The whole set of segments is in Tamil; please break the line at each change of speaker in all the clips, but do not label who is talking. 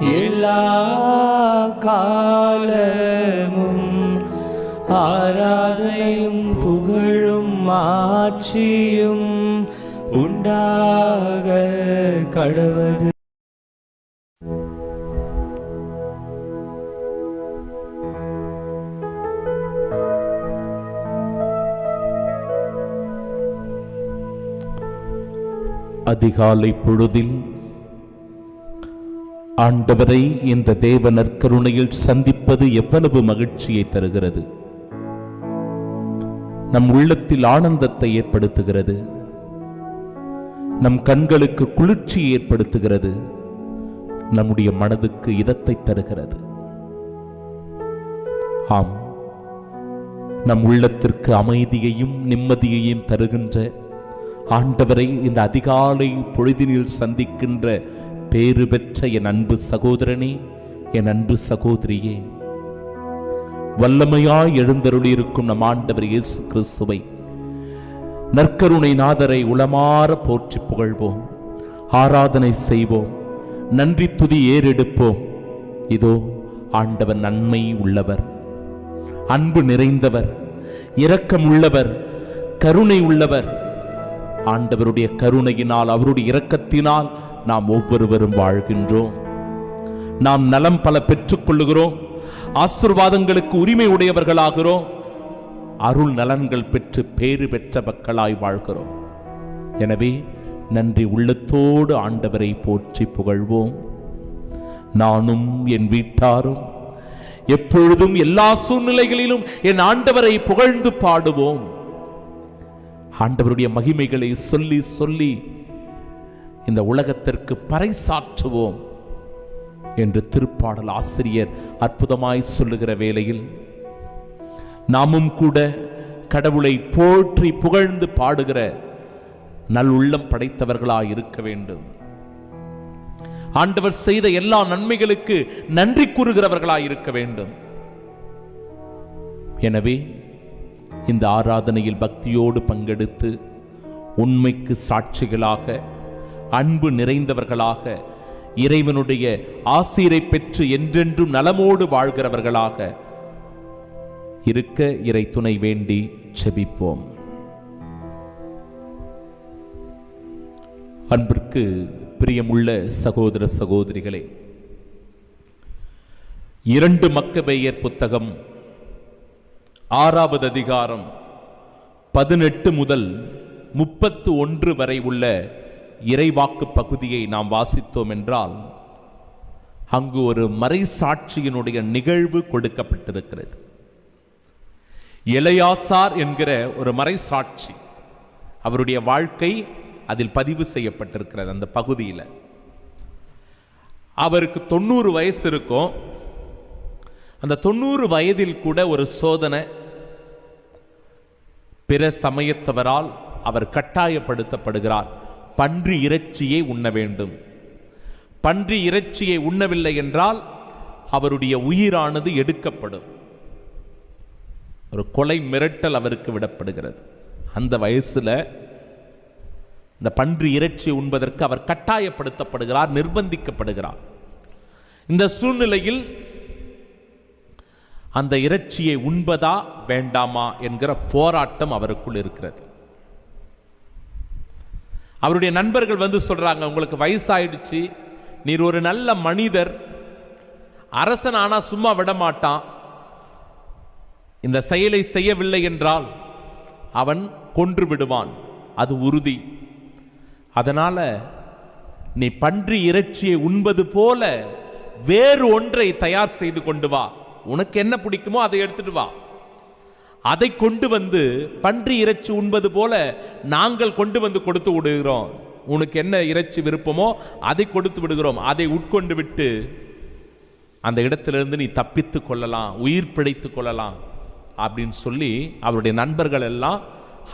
எல்லா காலமும் ஆராதனையும் புகழும் மாட்சியும் உண்டாக கடவது
அதிகாலை பொழுதில் ஆண்டவரை இந்த தேவ நற்கருணையில் சந்திப்பது எவ்வளவு மகிழ்ச்சியை தருகிறது. நம் உள்ளத்தில் ஆனந்தத்தை ஏற்படுத்துகிறது. நம் கண்களுக்கு குளிர்ச்சி ஏற்படுத்துகிறது. நம்முடைய மனதுக்கு இதத்தை தருகிறது. ஆம் நம் உள்ளத்திற்கு அமைதியையும் நிம்மதியையும் தருகின்ற ஆண்டவரை இந்த அதிகாலை பொழுதினில் சந்திக்கின்ற பேறு பெற்ற என் அன்பு சகோதரனே என் அன்பு சகோதரியே. வல்லமையாய் எழுந்தருளியிருக்கும் நம் ஆண்டவர் இயேசு கிறிஸ்துவை நற்கருணை நாதரை உளமாற போற்றி புகழ்வோம். ஆராதனை செய்வோம். நன்றி துதி ஏறெடுப்போம். இதோ ஆண்டவர் நன்மை உள்ளவர். அன்பு நிறைந்தவர். இரக்கம் உள்ளவர். கருணை உள்ளவர். ஆண்டவருடைய கருணையினால் அவருடைய இரக்கத்தினால் நாம் ஒவ்வொருவரும் வாழ்கின்றோம். நாம் நலம் பல பெற்றுக்கொள்ளுகிறோம். ஆசிர்வாதங்களுக்கு உரிமை உடையவர்களாகிறோம். அருள் நலன்கள் பெற்று பேறு பெற்ற மக்களாய் வாழ்கிறோம். எனவே நன்றி உள்ளத்தோடு ஆண்டவரை போற்றி புகழ்வோம். நானும் என் வீட்டாரும் எப்பொழுதும் எல்லா சூழ்நிலைகளிலும் என் ஆண்டவரை புகழ்ந்து பாடுவோம். ஆண்டவருடைய மகிமைகளை சொல்லி சொல்லி இந்த உலகத்திற்கு பறைசாற்றுவோம் என்று திருப்பாடல் ஆசிரியர் அற்புதமாய் சொல்லுகிற வேளையில் நாமும் கூட கடவுளை போற்றி புகழ்ந்து பாடுகிற நல்லுள்ளம் படைத்தவர்களாய் இருக்க வேண்டும். ஆண்டவர் செய்த எல்லா நன்மைகளுக்கு நன்றி கூறுகிறவர்களாய் இருக்க வேண்டும். எனவே இந்த ஆராதனையில் பக்தியோடு பங்கெடுத்து உண்மைக்கு சாட்சிகளாக அன்பு நிறைந்தவர்களாக இறைவனுடைய ஆசீரை பெற்று என்றென்றும் நலமோடு வாழ்கிறவர்களாக இருக்க இறை துணை வேண்டி செபிப்போம். அன்பிற்கு பிரியமுள்ள சகோதர சகோதரிகளே இரண்டு மக்கபெயர் புத்தகம் ஆறாவது அதிகாரம் பதினெட்டு முதல் முப்பத்து ஒன்று வரை உள்ள இறைவாக்கு பகுதியை நாம் வாசித்தோம் என்றால் அங்கு ஒரு மறைசாட்சியினுடைய நிகழ்வு கொடுக்கப்பட்டிருக்கிறது. இளையாசார் என்கிற ஒரு மறைசாட்சி அவருடைய வாழ்க்கை அதில் பதிவு செய்யப்பட்டிருக்கிறது அந்த பகுதியில். அவருக்கு தொண்ணூறு வயசு இருக்கும். அந்த தொண்ணூறு வயதில் கூட ஒரு சோதனை பிற சமயத்தவரால் அவர் கட்டாயப்படுத்தப்படுகிறார். பன்றி இறைச்சியை உண்ண வேண்டும். பன்றி இறைச்சியை உண்ணவில்லை என்றால் அவருடைய உயிரானது எடுக்கப்படும். ஒரு கொலை மிரட்டல் அவருக்கு விடப்படுகிறது. அந்த வயசில் இந்த பன்றி இறைச்சி உண்பதற்கு அவர் கட்டாயப்படுத்தப்படுகிறார் நிர்பந்திக்கப்படுகிறார். இந்த சூழ்நிலையில் அந்த இறைச்சியை உண்பதா வேண்டாமா என்கிற போராட்டம் அவருக்குள் இருக்கிறது. அவருடைய நண்பர்கள் வந்து சொல்கிறாங்க உங்களுக்கு வயசாயிடுச்சு. நீர் ஒரு நல்ல மனிதர். அரசன் ஆனால் சும்மா விட மாட்டான் இந்த செயலை செய்யவில்லை என்றால் அவன் கொன்று விடுவான். அது உறுதி. அதனால் நீ பன்றி இறைச்சியை உண்பது போல வேறு ஒன்றை தயார் செய்து கொண்டு வா. உனக்கு என்ன பிடிக்குமோ அதை எடுத்துட்டு வா. அதை கொண்டு வந்து பன்றி இறைச்சி உண்பது போல நாங்கள் கொண்டு வந்து கொடுத்து விடுகிறோம். உனக்கு என்ன இறைச்சி விருப்பமோ அதை கொடுத்து விடுகிறோம். அதை உட்கொண்டு விட்டு அந்த இடத்திலிருந்து நீ தப்பித்து கொள்ளலாம் உயிர் பிழைத்து கொள்ளலாம் அப்படின்னு சொல்லி அவருடைய நண்பர்கள் எல்லாம்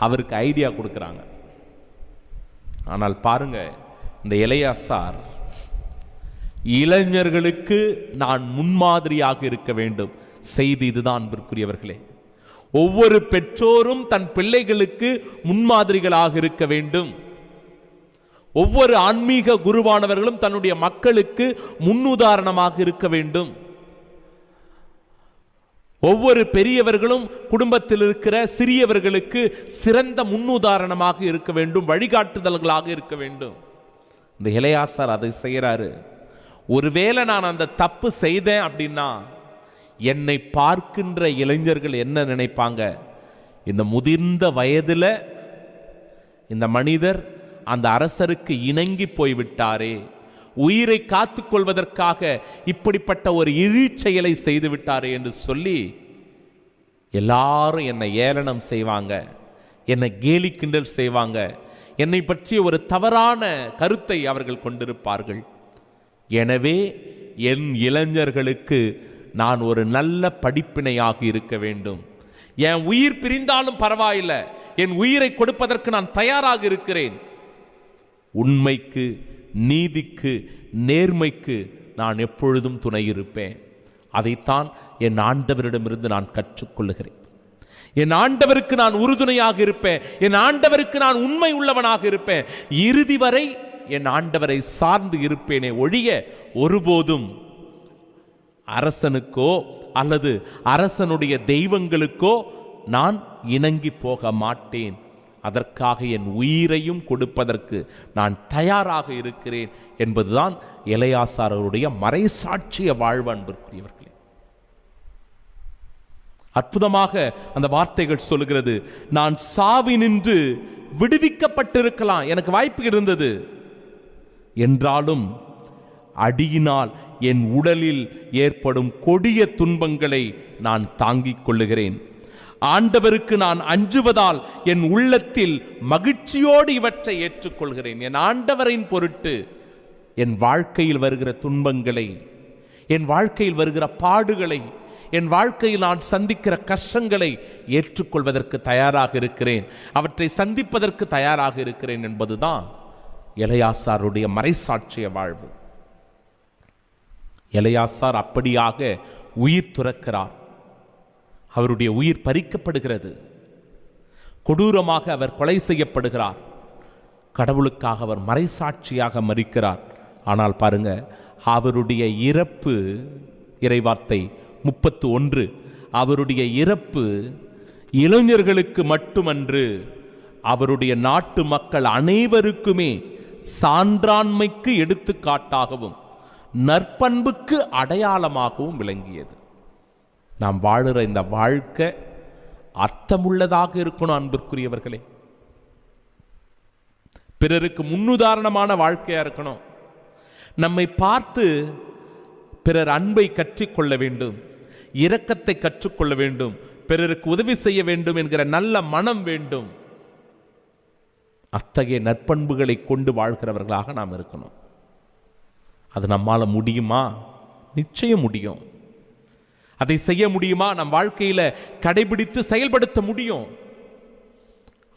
அவருக்கு ஐடியா கொடுக்குறாங்க. ஆனால் பாருங்க இந்த இளையா சார் இளைஞர்களுக்கு நான் முன்மாதிரியாக இருக்க வேண்டும். செய்தி இதுதான் அன்பிற்குரியவர்களே. ஒவ்வொரு பெற்றோரும் தன் பிள்ளைகளுக்கு முன்மாதிரிகளாக இருக்க வேண்டும். ஒவ்வொரு ஆன்மீக குருவானவர்களும் தன்னுடைய மக்களுக்கு முன்னுதாரணமாக இருக்க வேண்டும். ஒவ்வொரு பெரியவர்களும் குடும்பத்தில் இருக்கிற சிறியவர்களுக்கு சிறந்த முன்னுதாரணமாக இருக்க வேண்டும் வழிகாட்டுதல்களாக இருக்க வேண்டும். இந்த இளையாசார் அதை செய்கிறாரு ஒருவேளை நான் அந்த தப்பு செய்தேன் அப்படின்னா என்னை பார்க்கின்ற இளைஞர்கள் என்ன நினைப்பாங்க? இந்த முதிர்ந்த வயதில் இந்த மனிதர் அந்த அரசருக்கு இணங்கி போய்விட்டாரே. உயிரை காத்துக்கொள்வதற்காக இப்படிப்பட்ட ஒரு இழிச்செயலை செய்து விட்டாரே என்று சொல்லி எல்லாரும் என்னை ஏளனம் செய்வாங்க. என்னை கேலி கிண்டல் செய்வாங்க. என்னை பற்றிய ஒரு தவறான கருத்தை அவர்கள் கொண்டிருப்பார்கள். எனவே என் இளைஞர்களுக்கு நான் ஒரு நல்ல படிப்பினையாக இருக்க வேண்டும். என் உயிர் பிரிந்தாலும் பரவாயில்லை. என் உயிரை கொடுப்பதற்கு நான் தயாராக இருக்கிறேன். உண்மைக்கு நீதிக்கு நேர்மைக்கு நான் எப்பொழுதும் துணை இருப்பேன். அதைத்தான் என் ஆண்டவரிடமிருந்து நான் கற்றுக்கொள்ளுகிறேன். என் ஆண்டவருக்கு நான் உறுதுணையாக இருப்பேன். என் ஆண்டவருக்கு நான் உண்மை உள்ளவனாக இருப்பேன். இறுதி வரை என் ஆண்டவரை சார்ந்து இருப்பேனே ஒழிய ஒருபோதும் அரசனுக்கோ அல்லது அரசனுடைய தெய்வங்களுக்கோ நான் இணங்கி போக மாட்டேன். அதற்காக என் உயிரையும் கொடுப்பதற்கு நான் தயாராக இருக்கிறேன் என்பதுதான் இளையாசாரருடைய மறைசாட்சிய வாழ்வு அன்பிற்குரியவர்களே அற்புதமாக அந்த வார்த்தைகள் சொல்லுகிறது நான் சாவி நின்று விடுவிக்கப்பட்டிருக்கலாம் எனக்கு வாய்ப்பு இருந்தது. என்றாலும் அடியினால் என் உடலில் ஏற்படும் கொடிய துன்பங்களை நான் தாங்கிக் கொள்ளுகிறேன். ஆண்டவருக்கு நான் அஞ்சுவதால் என் உள்ளத்தில் மகிழ்ச்சியோடு இவற்றை ஏற்றுக்கொள்கிறேன். என் ஆண்டவரின் பொருட்டு என் வாழ்க்கையில் வருகிற துன்பங்களை என் வாழ்க்கையில் வருகிற பாடுகளை என் வாழ்க்கையில் நான் சந்திக்கிற கஷ்டங்களை ஏற்றுக்கொள்வதற்கு தயாராக இருக்கிறேன். அவற்றை சந்திப்பதற்கு தயாராக இருக்கிறேன் என்பதுதான் இளையாசாருடைய மறைசாட்சிய வாழ்வு. எலையாசார் அப்படியாக உயிர் துறக்கிறார். அவருடைய உயிர் பறிக்கப்படுகிறது. கொடூரமாக அவர் கொலை செய்யப்படுகிறார். கடவுளுக்காக அவர் மறைசாட்சியாக மறிக்கிறார். ஆனால் பாருங்க அவருடைய இறப்பு இறைவார்த்தை முப்பத்து ஒன்று அவருடைய இறப்பு இளைஞர்களுக்கு மட்டுமன்று அவருடைய நாட்டு மக்கள் அனைவருக்குமே சான்றாண்மைக்கு எடுத்துக்காட்டாகவும் நற்பண்புக்கு அடையாளமாகவும் விளங்கியது. நாம் வாழுற இந்த வாழ்க்கை அர்த்தமுள்ளதாக இருக்கணும் அன்பிற்குரியவர்களே. பிறருக்கு முன்னுதாரணமான வாழ்க்கையாக இருக்கணும். நம்மை பார்த்து பிறர் அன்பை கற்றுக்கொள்ள வேண்டும் இரக்கத்தை கற்றுக்கொள்ள வேண்டும் பிறருக்கு உதவி செய்ய வேண்டும் என்கிற நல்ல மனம் வேண்டும். அத்தகைய நற்பண்புகளை கொண்டு வாழ்கிறவர்களாக நாம் இருக்கணும். அது நம்மால் முடியுமா? நிச்சயம் முடியும். அதை செய்ய முடியுமா? நம் வாழ்க்கையில் கடைபிடித்து செயல்படுத்த முடியும்.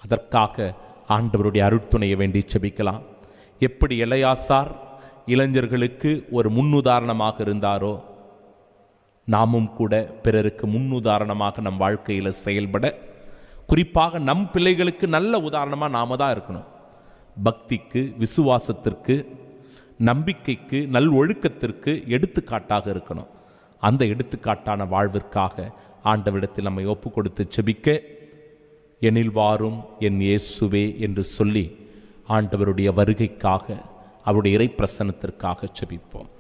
அதற்காக ஆண்டவருடைய அருட்துணையை வேண்டி செபிக்கலாம் எப்படி இளையாசார் இளைஞர்களுக்கு ஒரு முன்னுதாரணமாக இருந்தாரோ நாமும் கூட பிறருக்கு முன்னுதாரணமாக நம் வாழ்க்கையில் செயல்பட குறிப்பாக நம் பிள்ளைகளுக்கு நல்ல உதாரணமாக நாம தான் இருக்கணும். பக்திக்கு விசுவாசத்திற்கு நம்பிக்கைக்கு நல் ஒழுக்கத்திற்கு எடுத்துக்காட்டாக இருக்கணும். அந்த எடுத்துக்காட்டான வாழ்விற்காக ஆண்டவிடத்தில் நம்மை ஒப்பு கொடுத்து செபிக்க எனில் வாரும் என் இயேசுவே என்று சொல்லி ஆண்டவருடைய வருகைக்காக அவருடைய இறை பிரசனத்திற்காக செபிப்போம்.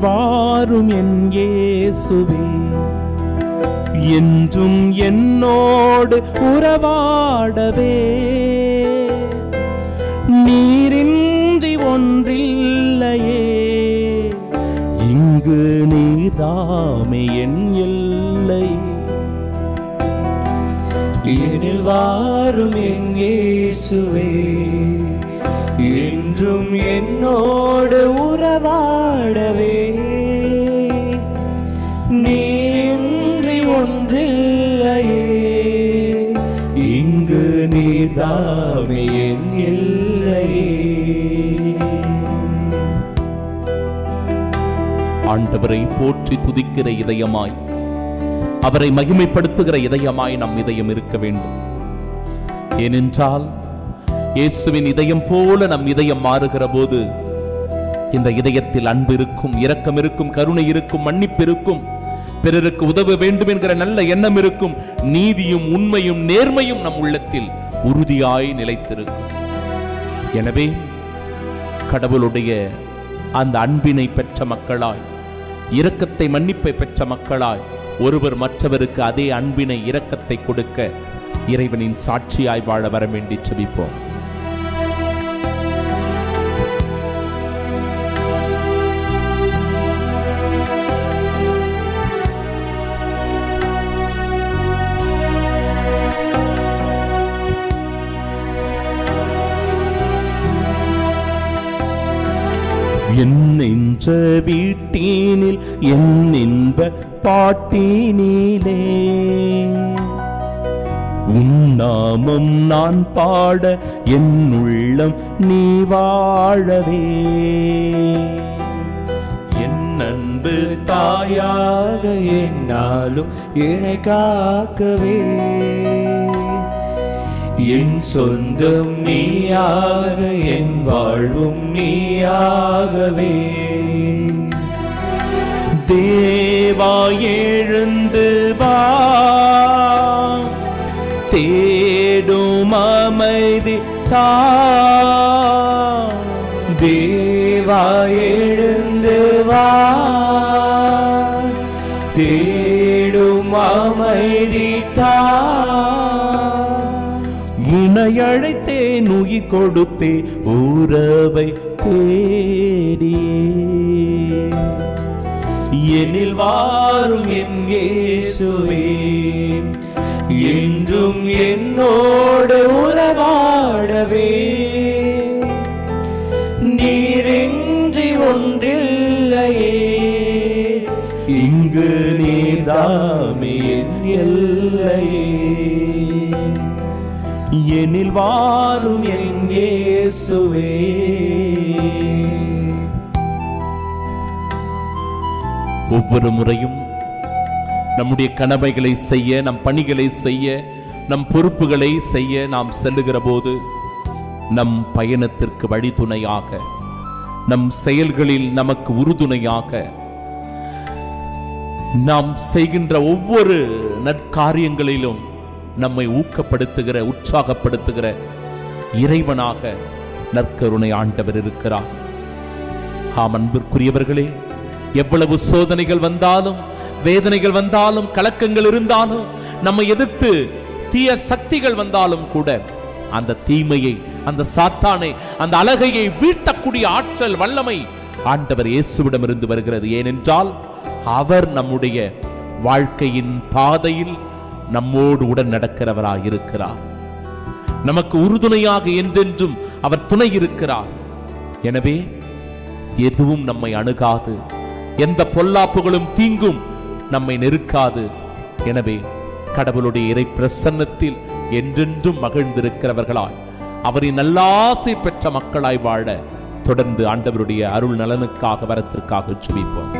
வாரும் என் இயேசுவே. என்றும் என்னோடு உறவாடவே. நீரின்றி ஒன்றில்லையே. இங்கு நீர்தாமே என் இல்லை
எனில் வாரும் என் இயேசுவே. என்றும் என்னோடு உறவாடவே. நீன்றி ஒன்றில்லையே. இங்கு நீதாமே என் இல்லையே
ஆண்டவரை போற்றி துதிக்கிற இதயமாய் அவரை மகிமைப்படுத்துகிற இதயமாய் நம் இதயம் இருக்க வேண்டும். ஏனென்றால் இயேசுவின் இதயம் போல நம் இதயம் மாறுகிற போது இந்த இதயத்தில் அன்பு இருக்கும் இரக்கம் இருக்கும் கருணை இருக்கும் மன்னிப்பு இருக்கும் பிறருக்கு உதவ வேண்டும் என்கிற நல்ல எண்ணம் இருக்கும் நீதியும் உண்மையும் நேர்மையும் நம் உள்ளத்தில் உறுதியாய் நிலைத்திருக்கும். எனவே கடவுளுடைய அந்த அன்பினை பெற்ற மக்களாய் இரக்கத்தை மன்னிப்பை பெற்ற மக்களாய் ஒருவர் மற்றவருக்கு அதே அன்பினை இரக்கத்தை கொடுக்க இறைவனின் சாட்சியாய் வாழ வர வேண்டி செபிப்போம்.
என் நெஞ்ச வீட்டினில் என் இன்ப பாட்டினிலே. உன்னாமம் நான் பாட என் உள்ளம் நீ வாழவே. என் அன்பு
தாயாக என்னாலும் இணை காக்கவே. என் சொந்தம் நீயாக என் வாழ்வும் நீயாகவே.
தேவா எழுந்து வா. தேடும் அமைதி தா.
தேவா எழுந்து வா. தேடும் அமைதி தா.
அழைத்தேன் உயிர் கொடுத்தே உறவை தேடியே.
எனில் வாரும் என் இயேசுவே என்றும் என்னோடு உறவாடவே. நீரின்றி ஒன்றில்லையே இங்கு நீதாமே எல்லையே.
எனில் வாரும் என்
இயேசுவே.
ஒவ்வொரு முறையும் நம்முடைய கடமைகளை செய்ய நம் பணிகளை செய்ய நம் பொறுப்புகளை செய்ய நாம் செல்லுகிற போது நம் பயணத்திற்கு வழித்துணையாக நம் செயல்களில் நமக்கு உறுதுணையாக நாம் செய்கின்ற ஒவ்வொரு நற்காரியங்களிலும் நம்மை ஊக்கப்படுத்துகிற உற்சாகப்படுத்துகிற இறைவனாக நற்கருணை ஆண்டவர் இருக்கிறார். ஆம் அன்பிற்குரியவர்களே எவ்வளவு சோதனைகள் வந்தாலும் வேதனைகள் வந்தாலும் கலக்கங்கள் இருந்தாலும் நம்மை எதிர்த்து தீய சக்திகள் வந்தாலும் கூட அந்த தீமையை அந்த சாத்தானை அந்த அழகையை வீழ்த்தக்கூடிய ஆற்றல் வல்லமை ஆண்டவர் இயேசுவிடமிருந்து வருகிறது. ஏனென்றால் அவர் நம்முடைய வாழ்க்கையின் பாதையில் நம்மோடு உடன் நடக்கிறவராய் இருக்கிறார். நமக்கு உறுதுணையாக என்றென்றும் அவர் துணை இருக்கிறார். எனவே எதுவும் நம்மை அணுகாது. எந்த பொல்லாப்புகளும் தீங்கும் நம்மை நெருக்காது. எனவே கடவுளுடைய இறை பிரசன்னத்தில் என்றென்றும் மகிழ்ந்திருக்கிறவர்களாய் அவரின் நல்லாசை பெற்ற மக்களாய் வாழ தொடர்ந்து ஆண்டவருடைய அருள் நலனுக்காக வரத்திற்காக சுமிப்போம்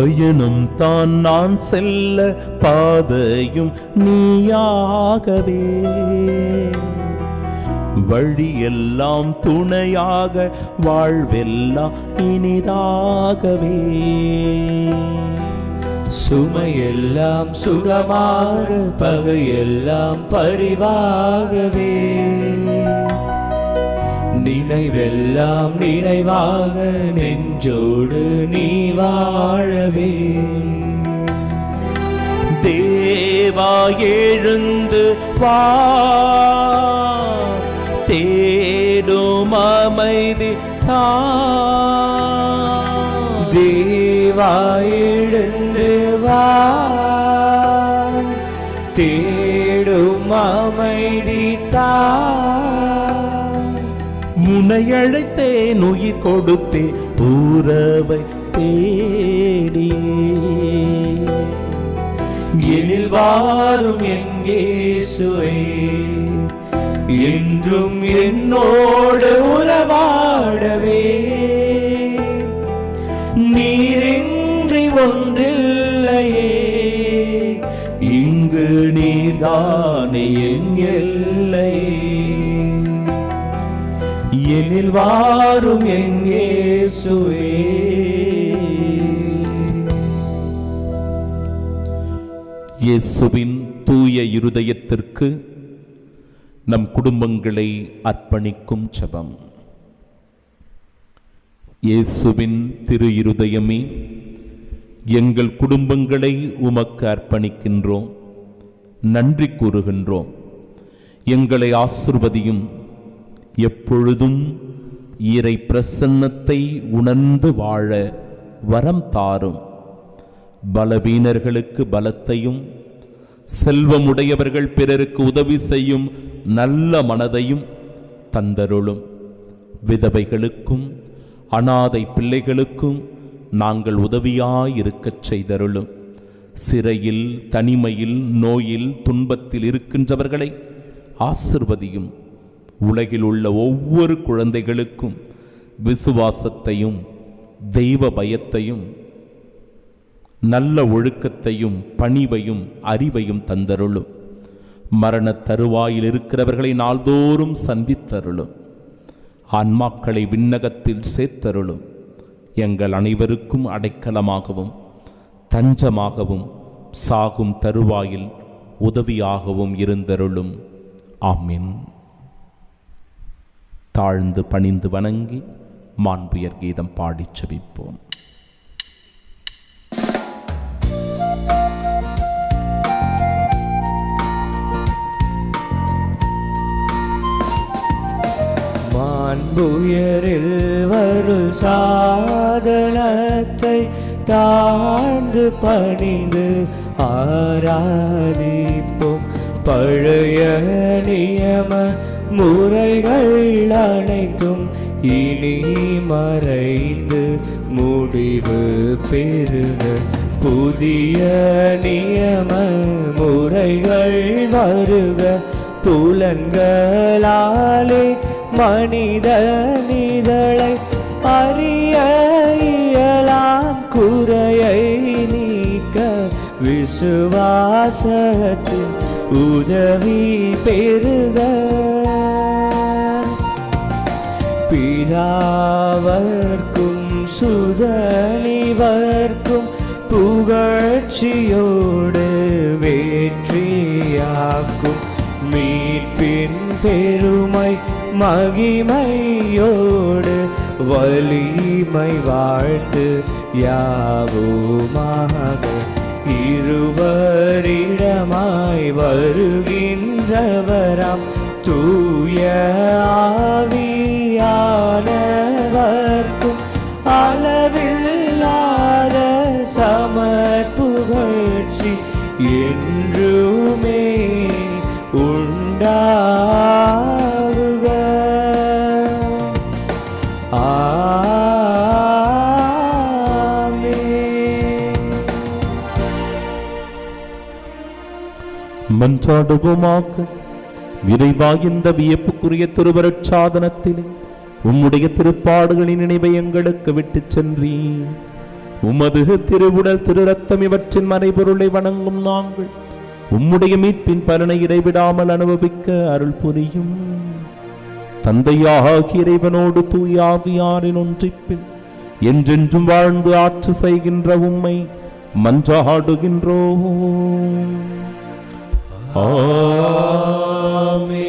பயணம் தான் நான் செல்ல பாதையும் நீயாகவே.
வழியெல்லாம் துணையாக வாழ்வெல்லாம் இனிதாகவே.
சுமையெல்லாம் சுகமாக பகையெல்லாம் பரிவாகவே. நினைவெல்லாம் நினைவாக நெஞ்சோடு நீ வாழவே.
தேவா எழுந்து வா. தேடும் அமைதி தா.
தேவா எழு
உன்னை அழைத்தேன் உயிர் கொடுத்தே உறவை தேடி.
எனில் வாரும் என் இயேசுவே என்றும் என்னோடு உறவாடவே. நீரின்றி ஒன்றில்லையே
இங்கு நீதானே
எனில் வாரும் என் இயேசுவே.
இயேசுவின் தூய இருதயத்திற்கு நம் குடும்பங்களை அர்ப்பணிக்கும் சபம் இயேசுவின் திரு இருதயமே எங்கள் குடும்பங்களை உமக்கு அர்ப்பணிக்கின்றோம் நன்றி கூறுகின்றோம். எங்களை ஆசிர்வதியும் எப்பொழுதும் இறை பிரசன்னத்தை உணர்ந்து வாழ வரம் தாரும். பலவீனர்களுக்கு பலத்தையும் செல்வமுடையவர்கள் பிறருக்கு உதவி செய்யும் நல்ல மனதையும் தந்தருளும். விதவைகளுக்கும் அனாதை பிள்ளைகளுக்கும் நாங்கள் உதவியாயிருக்கச் செய்தருளும். சிறையில் தனிமையில் நோயில் துன்பத்தில் இருக்கின்றவர்களை ஆசிர்வதியும் உலகில் உள்ள ஒவ்வொரு குழந்தைகளுக்கும் விசுவாசத்தையும் தெய்வ பயத்தையும் நல்ல ஒழுக்கத்தையும் பணிவையும் அறிவையும் தந்தருளும். மரண தருவாயில் இருக்கிறவர்களை நாள்தோறும் சந்தித்தருளும். ஆன்மாக்களை விண்ணகத்தில் சேர்த்தருளும். எங்கள் அனைவருக்கும் அடைக்கலமாகவும் தஞ்சமாகவும் சாகும் தருவாயில் உதவியாகவும் இருந்தருளும். ஆமீன். தாழ்ந்து பணிந்து வணங்கி மாண்புயர் கீதம் பாடிச் செபிப்போம்.
மாண்புயரில் வரு சாதனத்தை தாழ்ந்து பணிந்து ஆராதிப்போம். பழைய நியம முறைகள் இனி மறைந்து முடிவு பெறுக. புதிய நியம முறைகள் வருக. புலன்களாலே மனித நிதழை அறிய இயலாம். குறையை நீக்க விசுவாசத்தின் உதவி பெறுக. பிதாவர்க்கும் சுதனிவர்க்கும் புகழ்ச்சியோடு வெற்றியாக்கும் மீட்பின் பெருமை மகிமையோடு வலிமை வாழ்த்து யாவுமாக இருவரிடமாய் வருகின்றவராம் தூய ஆவி ஆவியானவர்க்கும் அளவில்லாத சமர்ப்புகழ்ச்சி என்றுமே உண்டாகுக. ஆமென்.
மன்றாடுவோமாக விரைவா இந்த வியப்புக்குரிய திருவருட்சாதனத்திலே உம்முடைய திருப்பாடுகளின் நினைவை எங்களுக்கு விட்டுச் சென்றீ உமது திருவுடல் திரு ரத்தம் இவற்றின் மறைபொருளை வணங்கும் நாங்கள். உம்முடைய மீட்பின் பலனை இடைவிடாமல் அனுபவிக்க அருள் புரியும். தந்தையாக இறைவனோடு தூயாவியாரின் ஒன்றிப்பில் என்றென்றும் வாழ்ந்து ஆட்சி செய்கின்ற உம்மை மன்றாடுகின்றோம்
ஆமே